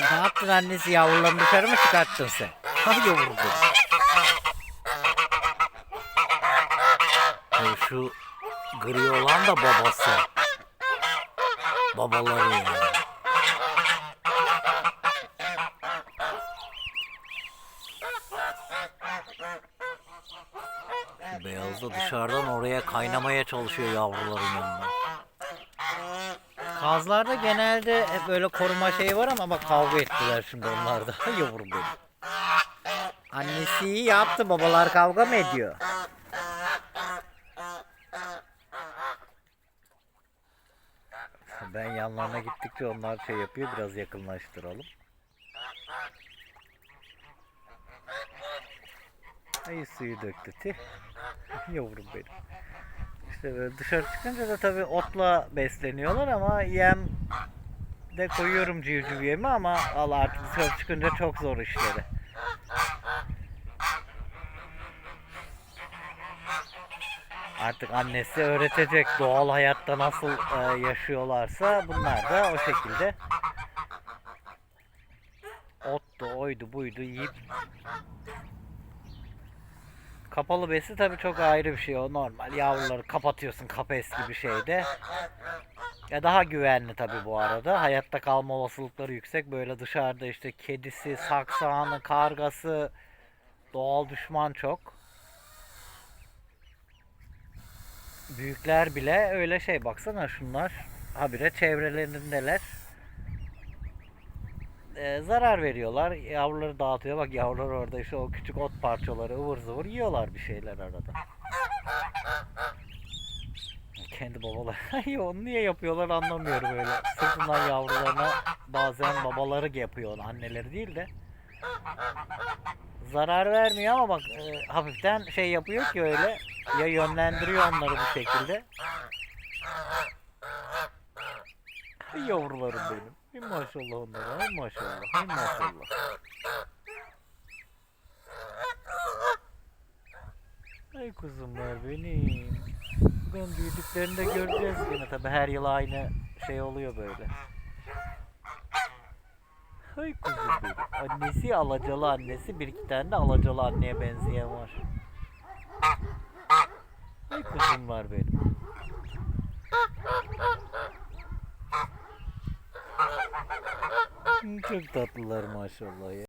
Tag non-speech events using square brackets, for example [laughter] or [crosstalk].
Ne yaptın annesi yavrularını dışarı mı çıkarttın sen? Benim. Ya şu gri olan da babası. Babaları yani. Beyaz da dışarıdan oraya kaynamaya çalışıyor yavruların yanına. Kazlarda genelde hep böyle koruma şeyi var ama bak kavga ettiler şimdi onlar da. [laughs] Yavrum benim. Annesi iyi yaptı babalar kavga mı ediyor? Ben yanlarına gittikçe onlar şey yapıyor biraz yakınlaştıralım. Ay suyu döktü tih. [laughs] Yavrum benim. İşte böyle dışarı çıkınca da tabii otla besleniyorlar ama yem de koyuyorum civciv yemi ama Allah artık dışarı çıkınca çok zor işleri. Artık annesi öğretecek doğal hayatta nasıl e, yaşıyorlarsa bunlar da o şekilde ottu, oydu, buydu yiyip Kapalı besi tabi çok ayrı bir şey o normal. Yavruları kapatıyorsun kafes gibi şeyde. Ya daha güvenli tabi bu arada. Hayatta kalma olasılıkları yüksek. Böyle dışarıda işte kedisi, saksanı, kargası, doğal düşman çok. Büyükler bile öyle şey baksana şunlar. Habire çevrelerindeler. Ee, zarar veriyorlar. Yavruları dağıtıyor. Bak yavrular orada işte o küçük ot parçaları ıvır zıvır yiyorlar bir şeyler arada. Kendi babaları. [laughs] Onu niye yapıyorlar anlamıyorum öyle. Sırtından yavrularına bazen babaları yapıyor. Anneleri değil de. Zarar vermiyor ama bak e, hafiften şey yapıyor ki öyle. Ya yönlendiriyor onları bu şekilde. Yavrularım benim. Hay maşallah onlara. Hay maşallah. Hay maşallah. Ay kuzumlar benim. Ben büyüdüklerinde göreceğiz yine tabi her yıl aynı şey oluyor böyle. Hay kuzum benim. Annesi alacalı annesi bir iki tane de alacalı anneye benzeyen var. Hay kuzumlar benim. Çok tatlılar maşallah ya.